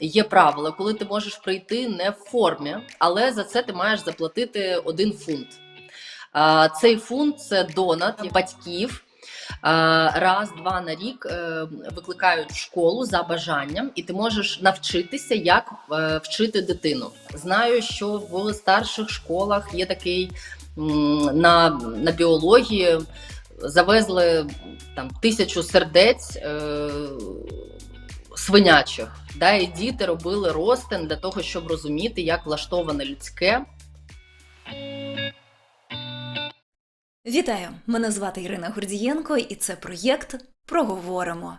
є правило, коли ти можеш прийти не в формі, але за це ти маєш заплатити один фунт. Цей фунт це донат батьків. Раз-два на рік е, викликають школу за бажанням, і ти можеш навчитися, як е, вчити дитину. Знаю, що в старших школах є такий на, на біології завезли там тисячу сердець е, свинячих. Да, і діти робили ростин для того, щоб розуміти, як влаштоване людське. Вітаю! Мене звати Ірина Гордієнко, і це проєкт Проговоримо.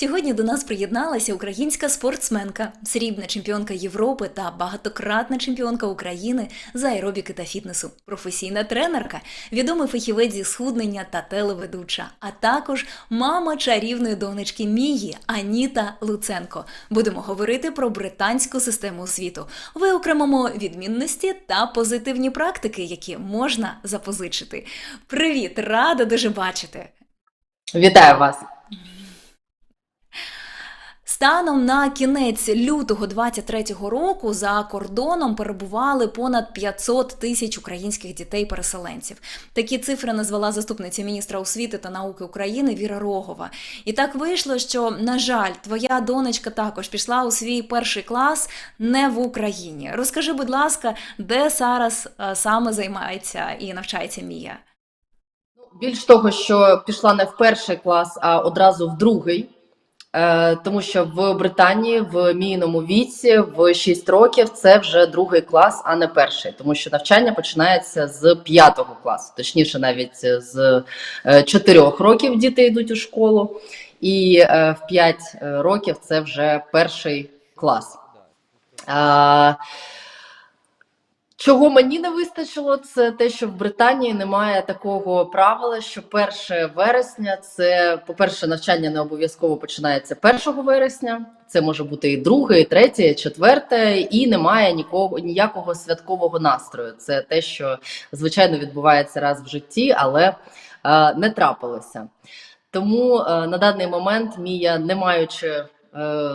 Сьогодні до нас приєдналася українська спортсменка, срібна чемпіонка Європи та багатократна чемпіонка України з аеробіки та фітнесу, професійна тренерка, відомий фахівець зі схуднення та телеведуча, а також мама чарівної донечки Мії Аніта Луценко. Будемо говорити про британську систему освіту. Виокремимо відмінності та позитивні практики, які можна запозичити. Привіт, рада дуже бачити! Вітаю вас! Станом на кінець лютого 23-го року за кордоном перебували понад 500 тисяч українських дітей-переселенців. Такі цифри назвала заступниця міністра освіти та науки України Віра Рогова. І так вийшло, що на жаль, твоя донечка також пішла у свій перший клас не в Україні. Розкажи, будь ласка, де зараз е, саме займається і навчається Мія? Більш того, що пішла не в перший клас, а одразу в другий. Е, Тому що в Британії в мійному віці в 6 років це вже другий клас, а не перший, тому що навчання починається з 5 класу, точніше, навіть з 4 років діти йдуть у школу, і е, в 5 років це вже перший клас. Чого мені не вистачило, це те, що в Британії немає такого правила, що 1 вересня це, по-перше, навчання не обов'язково починається 1 вересня. Це може бути і друге, і третє, і четверте, і немає нікого ніякого святкового настрою. Це те, що звичайно відбувається раз в житті, але е, не трапилося. Тому е, на даний момент Мія, не маючи е,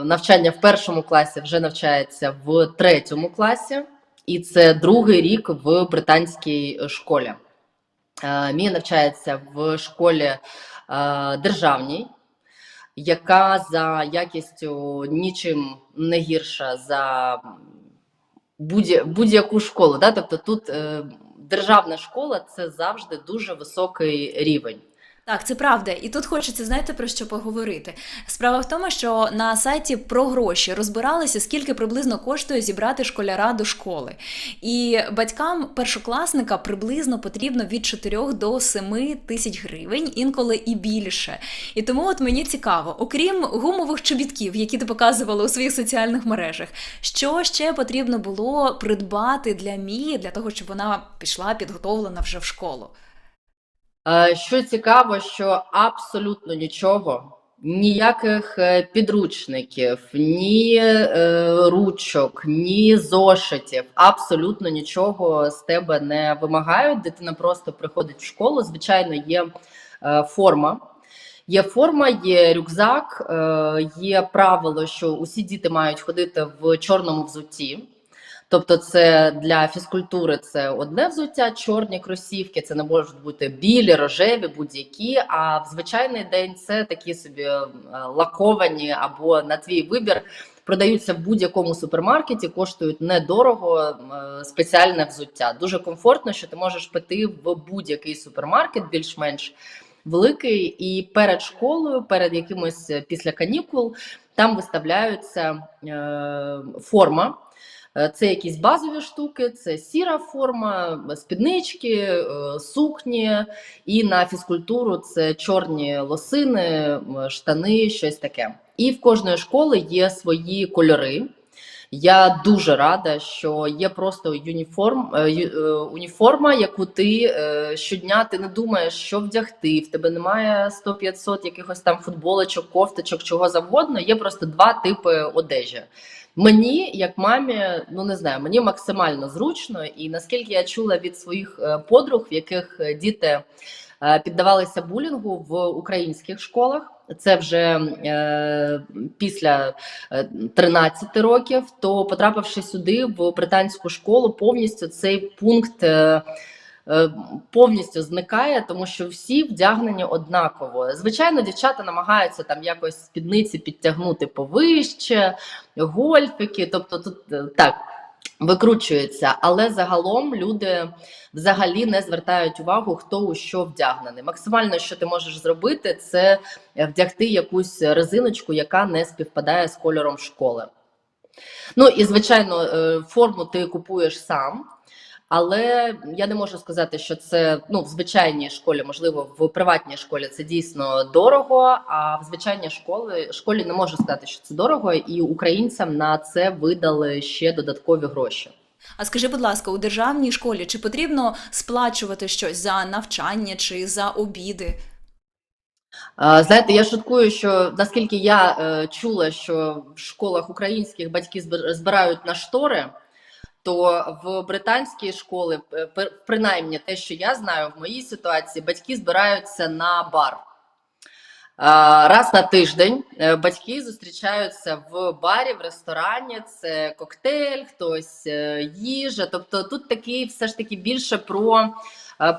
навчання в першому класі, вже навчається в третьому класі. І це другий рік в британській школі. Е, Мія навчається в школі е, державній, яка за якістю нічим не гірша за будь- будь-яку школу. Тобто тут е, державна школа це завжди дуже високий рівень. Так, це правда. І тут хочеться, знаєте, про що поговорити. Справа в тому, що на сайті про гроші розбиралися, скільки приблизно коштує зібрати школяра до школи. І батькам першокласника приблизно потрібно від 4 до 7 тисяч гривень, інколи і більше. І тому от мені цікаво, окрім гумових чобітків, які ти показувала у своїх соціальних мережах, що ще потрібно було придбати для Мії, для того, щоб вона пішла підготовлена вже в школу. Е, Що цікаво, що абсолютно нічого, ніяких е, підручників, ні е, ручок, ні зошитів, абсолютно нічого з тебе не вимагають. Дитина просто приходить в школу. Звичайно, є форма. Є форма, є рюкзак, є правило, що усі діти мають ходити в чорному взутті. Тобто, це для фізкультури це одне взуття, чорні кросівки, це не можуть бути білі, рожеві, будь-які. А в звичайний день це такі собі е, лаковані або на твій вибір. Продаються в будь-якому супермаркеті, коштують недорого е, спеціальне взуття. Дуже комфортно, що ти можеш піти в будь-який супермаркет, більш-менш великий, і перед школою, перед якимось е, після канікул, там виставляються е, форма. Е, Це якісь базові штуки, це сіра форма, спіднички, е, сукні, і на фізкультуру це чорні лосини, штани, щось таке. І в кожної школи є свої кольори, Я дуже рада, що є просто юніформ, е, е, уніформа, яку ти е, щодня ти не думаєш, що вдягти. В тебе немає 100-500 якихось там футболочок, кофточок, чого завгодно. Є просто два типи одежі. Мені, як мамі, ну не знаю, мені максимально зручно, і наскільки я чула від своїх подруг, в яких діти піддавалися булінгу в українських школах, це вже е, після е, 13 років, то потрапивши сюди в британську школу, повністю цей пункт. е, е, Повністю зникає, тому що всі вдягнені однаково. Звичайно, дівчата намагаються там якось спідниці підтягнути повище, гольфики, тобто тут е, так викручується, але загалом люди взагалі не звертають увагу, хто у що вдягнений. Максимально, що ти можеш зробити, це вдягти якусь резиночку, яка не співпадає з кольором школи. Ну і звичайно, е, форму ти купуєш сам. Але я не можу сказати, що це ну в звичайній школі, можливо, в приватній школі це дійсно дорого. А в звичайній школі школі не можу сказати, що це дорого, і українцям на це видали ще додаткові гроші. А скажи, будь ласка, у державній школі чи потрібно сплачувати щось за навчання чи за обіди? Знаєте, я шуткую, що наскільки я е, чула, що в школах українських батьки збир- збирають на штори, то в британській школі, е, принаймні те, що я знаю, в моїй ситуації батьки збираються на бар. Раз на тиждень е, батьки зустрічаються в барі, в ресторані. Це коктейль, хтось е, їжа. Тобто тут такий все ж таки більше про,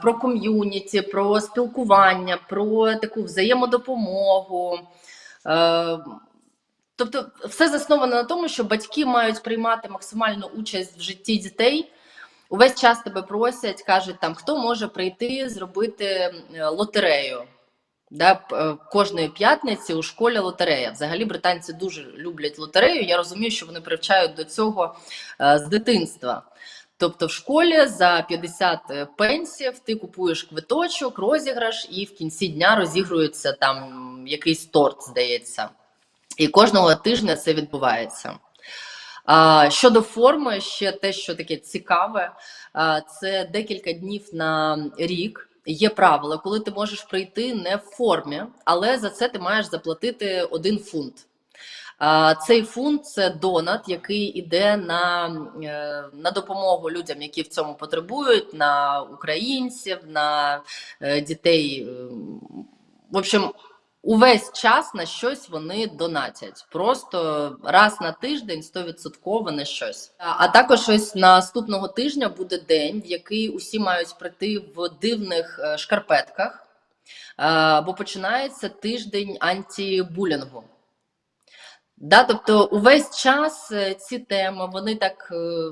про ком'юніті, про спілкування, про таку взаємодопомогу. Е, Тобто, все засновано на тому, що батьки мають приймати максимальну участь в житті дітей. Увесь час тебе просять, кажуть, там хто може прийти зробити е, лотерею. Да, е, кожної п'ятниці у школі лотерея. Взагалі британці дуже люблять лотерею. Я розумію, що вони привчають до цього е, з дитинства. Тобто в школі за 50 пенсів ти купуєш квиточок, розіграш, і в кінці дня розігрується там якийсь торт, здається. І кожного тижня це відбувається. Щодо форми, ще те, що таке цікаве, це декілька днів на рік. Є правила, коли ти можеш прийти не в формі, але за це ти маєш заплатити один фунт. Цей фунт це донат, який іде на, е, на допомогу людям, які в цьому потребують, на українців, на е, дітей. е, В общем, увесь час на щось вони донатять. Просто раз на тиждень 100% на щось. А також ось наступного тижня буде день, в який усі мають прийти в дивних е, шкарпетках, бо починається тиждень антибулінгу. Да, тобто увесь час е, ці теми вони так е,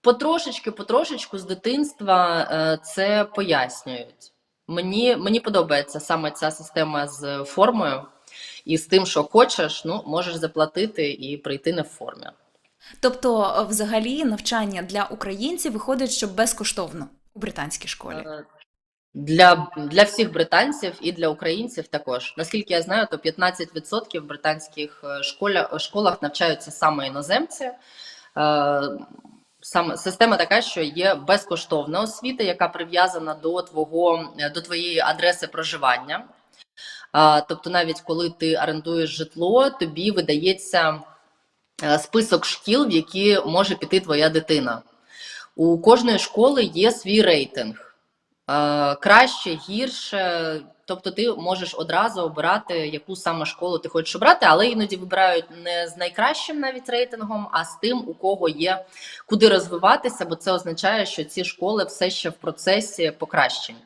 потрошечки, потрошечку з дитинства це пояснюють. Мені, мені подобається саме ця система з формою і з тим, що хочеш, ну можеш заплатити і прийти не в формі. Тобто, е, взагалі, навчання для українців виходить, що безкоштовно у британській школі. Е, Для, для всіх британців і для українців також. Наскільки я знаю, то 15% в британських е, школя, школах навчаються саме іноземці. Саме система така, що є безкоштовна освіта, яка прив'язана до твого е, до твоєї адреси проживання. Тобто, навіть коли ти орендуєш житло, тобі видається е, список шкіл, в які може піти твоя дитина. У кожної школи є свій рейтинг. Е, Краще, гірше. Тобто ти можеш одразу обирати, яку саме школу ти хочеш обрати, але іноді вибирають не з найкращим навіть рейтингом, а з тим, у кого є куди розвиватися, бо це означає, що ці школи все ще в процесі покращень.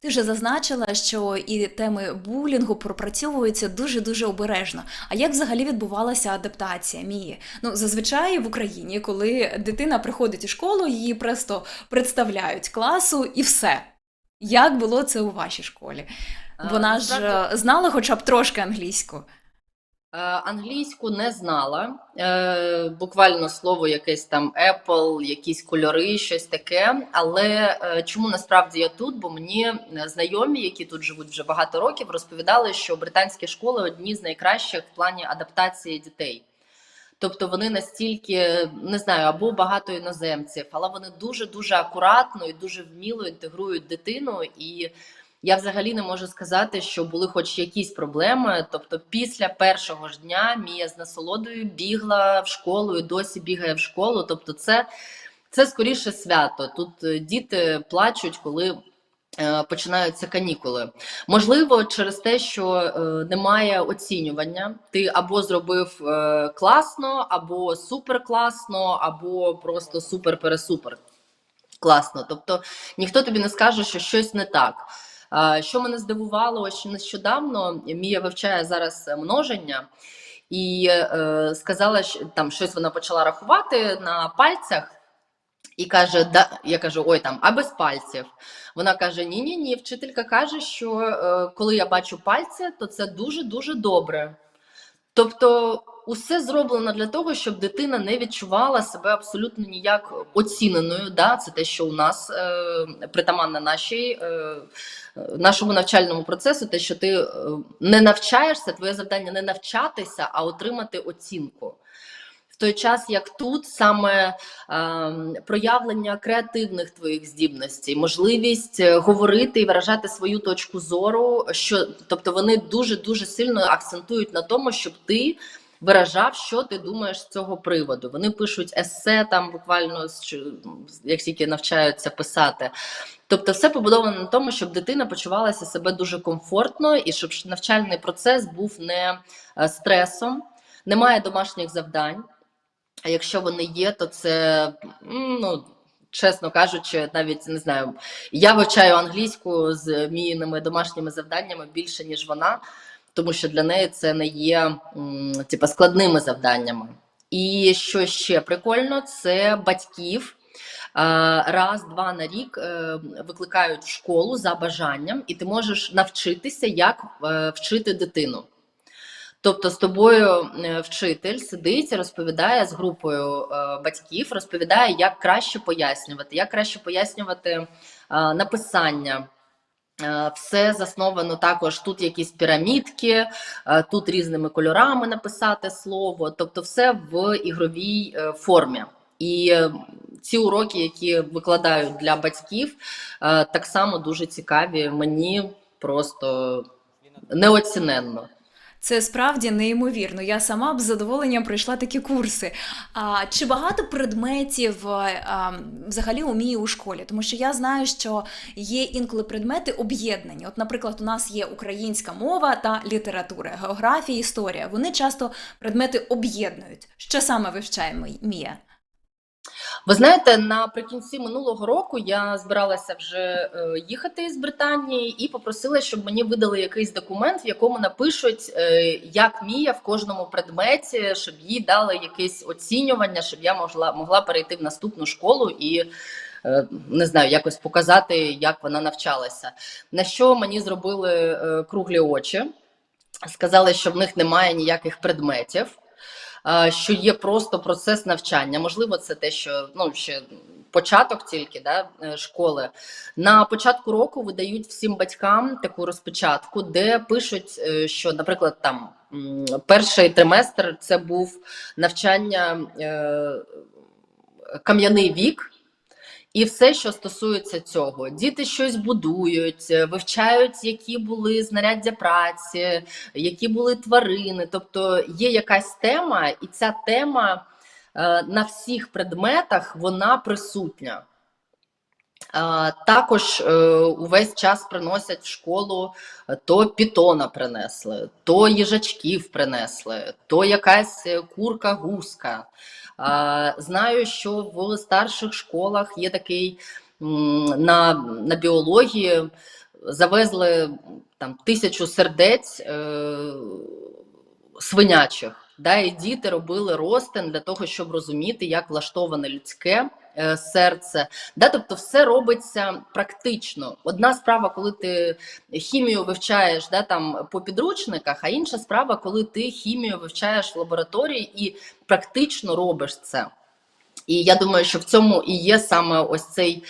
Ти вже зазначила, що і теми булінгу пропрацьовуються дуже дуже обережно. А як взагалі відбувалася адаптація Мії? Ну зазвичай в Україні, коли дитина приходить у школу, її просто представляють класу і все. Як було це у вашій школі? Е, Вона ж е, знала хоча б трошки англійську. Е, Англійську не знала. Е, Буквально слово якесь там Apple, якісь кольори, щось таке. Але чому насправді я тут? Бо мені знайомі, які тут живуть вже багато років, розповідали, що британські школи одні з найкращих в плані адаптації дітей. Тобто вони настільки не знаю, або багато іноземців, але вони дуже дуже акуратно і дуже вміло інтегрують дитину. І я взагалі не можу сказати, що були хоч якісь проблеми. Тобто, після першого ж дня Мія з насолодою бігла в школу і досі бігає в школу. Тобто, це, це скоріше свято. Тут е, діти плачуть, коли. Е, Починаються канікули. Можливо, через те, що е, немає оцінювання. Ти або зробив е, класно, або супер класно, або просто супер-пересупер класно. Тобто ніхто тобі не скаже, що щось не так. Що мене здивувало ось нещодавно, Мія вивчає зараз множення, і е, сказала, що там щось вона почала рахувати на пальцях. І каже, да, я кажу, ой там, а без пальців. Вона каже: Ні, ні, ні. Вчителька каже, що е, коли я бачу пальці, то це дуже дуже добре. Тобто, усе зроблено для того, щоб дитина не відчувала себе абсолютно ніяк оціненою. Да? Це те, що у нас е, притаманне нашій, е, нашому навчальному процесу, те, що ти е, не навчаєшся, твоє завдання не навчатися, а отримати оцінку. Той час, як тут саме е, проявлення креативних твоїх здібностей, можливість е, говорити і виражати свою точку зору, що тобто вони дуже дуже сильно акцентують на тому, щоб ти виражав, що ти думаєш з цього приводу. Вони пишуть есе там буквально як тільки навчаються писати. Тобто, все побудовано на тому, щоб дитина почувалася себе дуже комфортно і щоб навчальний процес був не е, стресом, немає домашніх завдань. А якщо вони є, то це ну. Чесно кажучи, навіть не знаю, я вивчаю англійську з міїними домашніми завданнями більше, ніж вона, тому що для неї це не є м, типа складними завданнями. І що ще прикольно, це батьків раз-два на рік е, викликають в школу за бажанням, і ти можеш навчитися, як е, вчити дитину. Тобто з тобою е, вчитель сидить, розповідає з групою е, батьків, розповідає, як краще пояснювати, як краще пояснювати е, написання. Все засновано також. Тут якісь пірамідки, тут різними кольорами написати слово, тобто все в ігровій формі. І ці уроки, які викладають для батьків, так само дуже цікаві. Мені просто неоціненно. Це справді неймовірно. Я сама б з задоволенням пройшла такі курси. А чи багато предметів е, а, взагалі у у школі? Тому що я знаю, що є інколи предмети об'єднані. От, наприклад, у нас є українська мова та література, географія, історія. Вони часто предмети об'єднують. Що саме вивчає Мія? Ви знаєте, наприкінці минулого року я збиралася вже е, їхати з Британії і попросила, щоб мені видали якийсь документ, в якому напишуть, е, як Мія в кожному предметі, щоб їй дали якесь оцінювання, щоб я могла могла перейти в наступну школу і. е, Не знаю, якось показати, як вона навчалася. На що мені зробили круглі очі, сказали, що в них немає ніяких предметів, що є просто процес навчання. Можливо, це те, що ну ще початок тільки да, е, школи. На початку року видають всім батькам таку розпечатку, де пишуть, е, що, наприклад, там перший триместр це був навчання е, кам'яний вік. І все, що стосується цього, діти щось будують, е, вивчають, які були знаряддя праці, які були тварини. Тобто є якась тема, і ця тема е, на всіх предметах вона присутня. Також е, увесь час приносять в школу е, то пітона принесли, то їжачків принесли, то якась е, курка-гуска. Знаю, що в старших школах є такий на, на біології завезли там тисячу сердець свинячих. Да, і діти робили розтин для того, щоб розуміти, як влаштоване людське серце. Да, тобто, все робиться практично. Одна справа, коли ти хімію вивчаєш да, там, по підручниках, а інша справа, коли ти хімію вивчаєш в лабораторії і практично робиш це. І я думаю, що в цьому і є саме ось цей,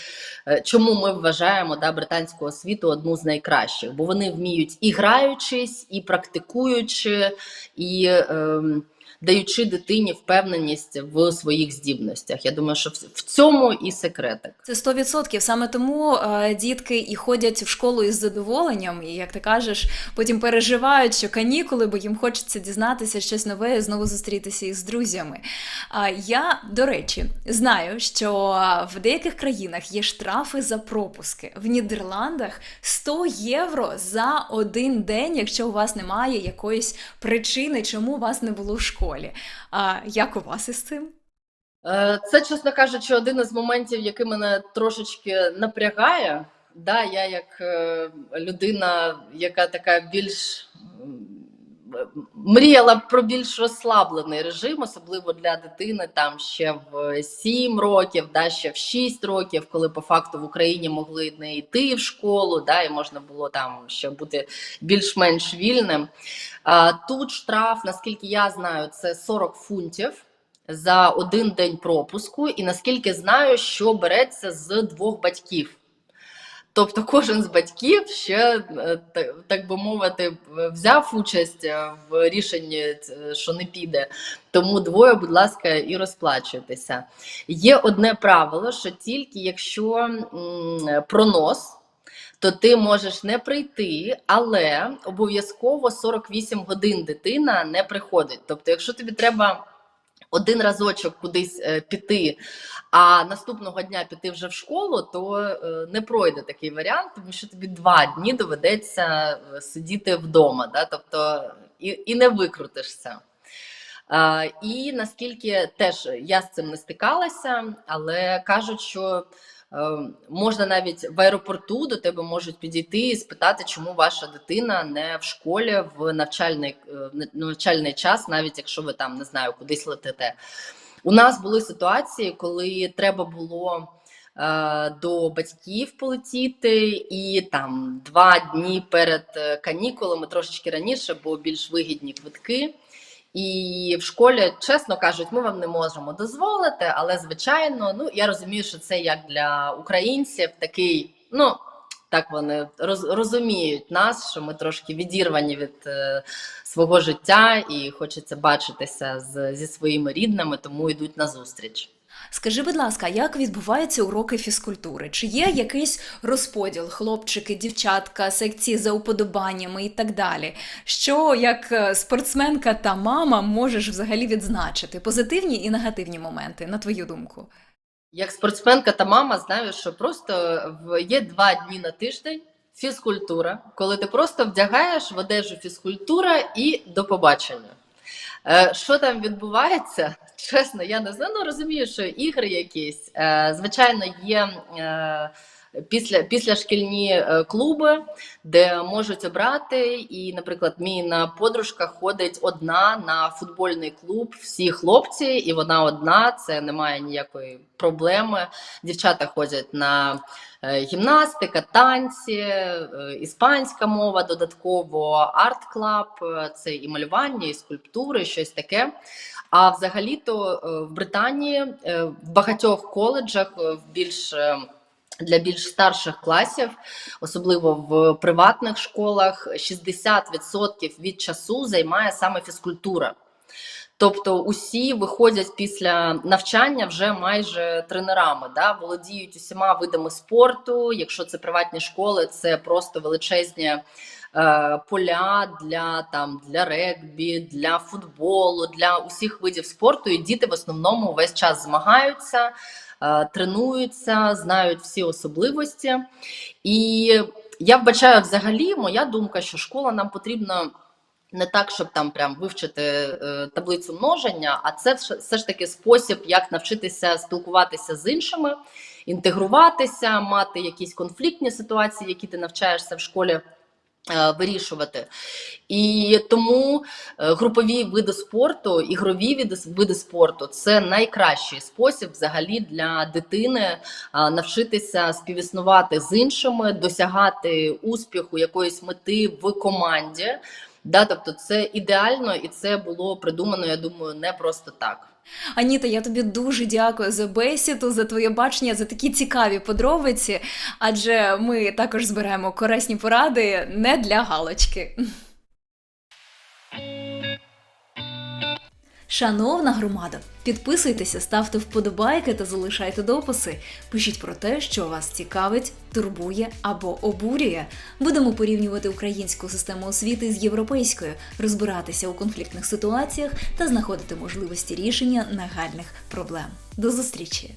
е, чому ми вважаємо да, британську освіту одну з найкращих, бо вони вміють і граючись, і практикуючи, і ем, даючи дитині впевненість в своїх здібностях. Я думаю, що в цьому і секретик. Це 100%. Саме тому е, дітки і ходять в школу із задоволенням, і як ти кажеш, потім переживають, що канікули, бо їм хочеться дізнатися щось нове і знову зустрітися із друзями. Я, до речі, знаю, що в деяких країнах є штрафи за пропуски. В Нідерландах 100 євро за один день, якщо у вас немає якоїсь причини, чому вас не було в школі. А як у вас із цим? Е, Це, чесно кажучи, один із моментів, який мене трошечки напрягає. Да, я як е, людина, яка така більш мріяла про більш розслаблений режим, особливо для дитини, там ще в 7 років, да, ще в 6 років, коли по факту в Україні могли не йти в школу, да, і можна було там ще бути більш-менш вільним. А, Тут штраф, наскільки я знаю, це 40 фунтів за один день пропуску, і наскільки знаю, що береться з двох батьків. Тобто кожен з батьків ще, е, так би мовити, взяв участь е, в рішенні, е, що не піде. Тому двоє, будь ласка, і розплачуйтеся. Є одне правило, що тільки якщо пронос, то ти можеш не прийти, але обов'язково 48 годин дитина не приходить. Тобто, якщо тобі треба один разочок кудись е, піти, а наступного дня піти вже в школу, то е, не пройде такий варіант, тому що тобі два дні доведеться е, сидіти вдома, да? тобто і, і не викрутишся. І наскільки теж я з цим не стикалася, але кажуть, що можна навіть в аеропорту до тебе можуть підійти і спитати, чому ваша дитина не в школі в навчальний, е, навчальний час, навіть якщо ви там не знаю, кудись летите. У нас були ситуації, коли треба було е, до батьків полетіти, і там два дні перед е, канікулами, трошечки раніше, бо більш вигідні квитки. І в школі, чесно кажуть, ми вам не можемо дозволити, але звичайно, ну я розумію, що це як для українців такий, ну так вони роз, розуміють нас, що ми трошки відірвані від е, свого життя і хочеться бачитися з, зі своїми рідними, тому йдуть на зустріч. Скажи, будь ласка, як відбуваються уроки фізкультури? Чи є якийсь розподіл, хлопчики, дівчатка, секції за уподобаннями і так далі? Що як е, спортсменка та мама можеш взагалі відзначити? Позитивні і негативні моменти, на твою думку? Як спортсменка та мама знаю, що просто є два дні на тиждень фізкультура, коли ти просто вдягаєш в одежу фізкультура і до побачення. Е, Що там відбувається? Чесно, я не знаю. Ну розумію, що ігри якісь. Е, Звичайно, є е, після, післяшкільні е, клуби, де можуть обрати. І, наприклад, мій подружка ходить одна на футбольний клуб, всі хлопці, і вона одна. Це немає ніякої проблеми. Дівчата ходять на е, гімнастика, танці, е, іспанська мова, додатково арт-клаб, це і малювання, і скульптури, щось таке. А взагалі-то в Британії в багатьох коледжах в більш для більш старших класів, особливо в приватних школах, 60% від часу займає саме фізкультура. Тобто усі виходять після навчання вже майже тренерами, да, володіють усіма видами спорту. Якщо це приватні школи, це просто величезні е, поля для там для регбі, для футболу, для усіх видів спорту. І діти в основному весь час змагаються, тренуються, знають всі особливості. І я вбачаю взагалі, моя думка, що школа нам потрібна. Не так, щоб там прям вивчити е, таблицю множення, а це все ж таки спосіб, як навчитися спілкуватися з іншими, інтегруватися, мати якісь конфліктні ситуації, які ти навчаєшся в школі. Е, Вирішувати і тому е, групові види спорту, ігрові види, види спорту це найкращий спосіб взагалі для дитини навчитися співіснувати з іншими, досягати успіху якоїсь мети в команді. Да, тобто це ідеально, і це було придумано, я думаю, не просто так. Аніта, я тобі дуже дякую за бесіду, за твоє бачення, за такі цікаві подробиці, адже ми також збираємо корисні поради не для галочки. Шановна громада, підписуйтеся, ставте вподобайки та залишайте дописи. Пишіть про те, що вас цікавить, турбує або обурює. Будемо порівнювати українську систему освіти з європейською, розбиратися у конфліктних ситуаціях та знаходити можливості рішення нагальних проблем. До зустрічі!